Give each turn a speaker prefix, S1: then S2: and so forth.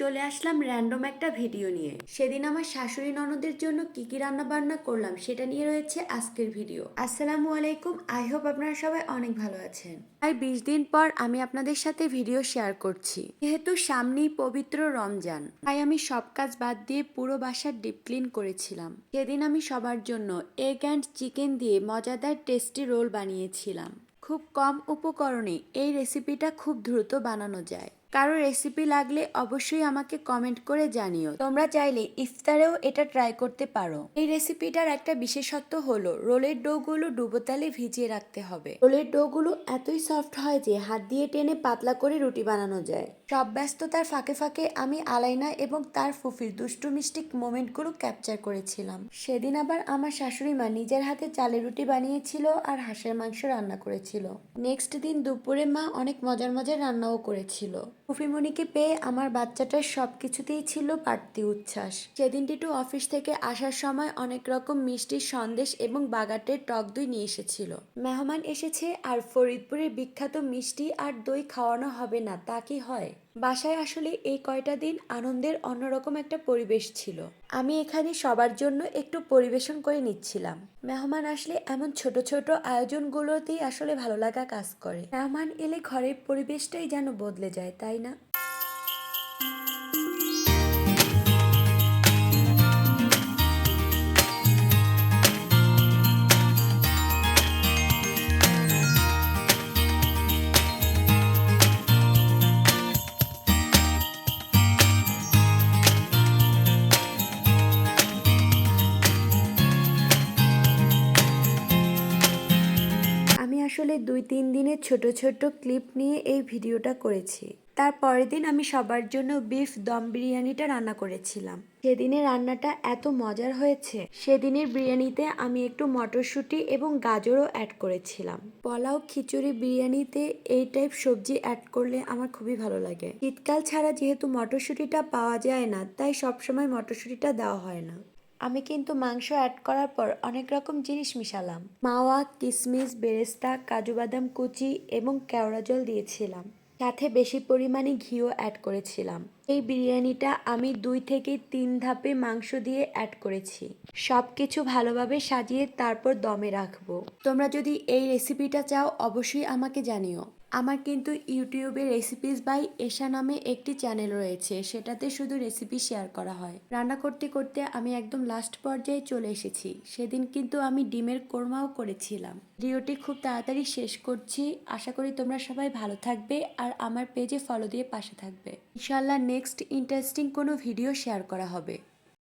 S1: চলে আসলাম র্যান্ডম একটা ভিডিও নিয়ে। সেদিন আমার শাশুড়ি ননদের জন্য কি কি রান্না বান্না করলাম সেটা নিয়ে রয়েছে আজকের ভিডিও আসসালামু আলাইকুম আই হোপ আপনারা সবাই অনেক ভালো আছেন। প্রায় বিশ দিন পর আমি আপনাদের সাথে ভিডিও শেয়ার করছি। যেহেতু সামনেই পবিত্র রমজান, তাই আমি সব কাজ বাদ দিয়ে পুরো বাসার ডিপ ক্লিন করেছিলাম। সেদিন আমি সবার জন্য এগ অ্যান্ড চিকেন দিয়ে মজাদার টেস্টি রোল বানিয়েছিলাম। খুব কম উপকরণে এই রেসিপিটা খুব দ্রুত বানানো যায়। কারও রেসিপি লাগলে অবশ্যই আমাকে কমেন্ট করে জানিও। তোমরা চাইলে ইফতারেও এটা ট্রাই করতে পারো। এই রেসিপিটার একটা বিশেষত্ব হলো, রোলের ডোগুলো ডুবোতালে ভিজিয়ে রাখতে হবে। রোলের ডোগুলো এতই সফট হয় যে হাত দিয়ে টেনে পাতলা করে রুটি বানানো যায়। সব ব্যস্ততার ফাঁকে ফাঁকে আমি আলাইনা এবং তার ফুফির দুষ্টু মিষ্টি মোমেন্টগুলো ক্যাপচার করেছিলাম। সেদিন আবার আমার শাশুড়ি মা নিজের হাতে চালের রুটি বানিয়েছিল আর হাঁসের মাংস রান্না করেছিল। নেক্সট দিন দুপুরে মা অনেক মজার মজার রান্নাও করেছিল। ফুফিমণিকে পেয়ে আমার বাচ্চাটার সব কিছুতেই ছিল বাড়তি উচ্ছ্বাস। সেদিন টিটু অফিস থেকে আসার সময় অনেক রকম মিষ্টির সন্দেশ এবং বাগাটের টক দই নিয়ে এসেছিল। মেহমান এসেছে আর ফরিদপুরের বিখ্যাত মিষ্টি আর দই খাওয়ানো হবে না, তা কি হয়? বাসায় আসলে এই কয়টা দিন আনন্দের অন্যরকম একটা পরিবেশ ছিল। আমি এখানে সবার জন্য একটু পরিবেশন করে নিচ্ছিলাম। মেহমান আসলে এমন ছোট ছোট আয়োজনগুলোতেই আসলে ভালো লাগা কাজ করে। মেহমান এলে ঘরের পরিবেশটাই যেন বদলে যায়, তাই না? আসলে দুই, তিন দিনের ছোট ছোট ক্লিপ নিয়ে এই ভিডিওটা করেছি। তার পরের দিন আমি সবার জন্য বিফ দম বিরিয়ানিটা রান্না করেছিলাম। সেদিনের রান্নাটা এত মজার হয়েছে। সেদিনের বিরিয়ানিতে আমি একটু মটরশুঁটি এবং গাজরও অ্যাড করেছিলাম। পোলাও খিচুড়ি বিরিয়ানিতে এই টাইপ সবজি অ্যাড করলে আমার খুবই ভালো লাগে। শীতকাল ছাড়া যেহেতু মটরশুঁটিটা পাওয়া যায় না, তাই সবসময় মটরশুঁটিটা দেওয়া হয় না। আমি কিন্তু মাংস অ্যাড করার পর অনেক রকম জিনিস মিশালাম। মাওয়া কিশমিশ বেরেস্তা, কাজু বাদাম কুচি এবং কেওড়া জল দিয়েছিলাম। সাথে বেশি পরিমাণে ঘিও অ্যাড করেছিলাম। এই বিরিয়ানিটা আমি দুই থেকে তিন ধাপে মাংস দিয়ে অ্যাড করেছি। সব কিছু ভালোভাবে সাজিয়ে তারপর দমে রাখব। তোমরা যদি এই রেসিপিটা চাও, অবশ্যই আমাকে জানিও। আমার কিন্তু ইউটিউবে রেসিপিস বাই এশা নামে একটি চ্যানেল রয়েছে, সেটাতে শুধু রেসিপি শেয়ার করা হয়। রান্না করতে করতে আমি একদম লাস্ট পর্যায়ে চলে এসেছি। সেদিন কিন্তু আমি ডিমের কোরমাও করেছিলাম। ভিডিওটি খুব তাড়াতাড়ি শেষ করছি। আশা করি তোমরা সবাই ভালো থাকবে আর আমার পেজে ফলো দিয়ে পাশে থাকবে। ইনশাল্লাহ নেক্সট ইন্টারেস্টিং কোনো ভিডিও শেয়ার করা হবে।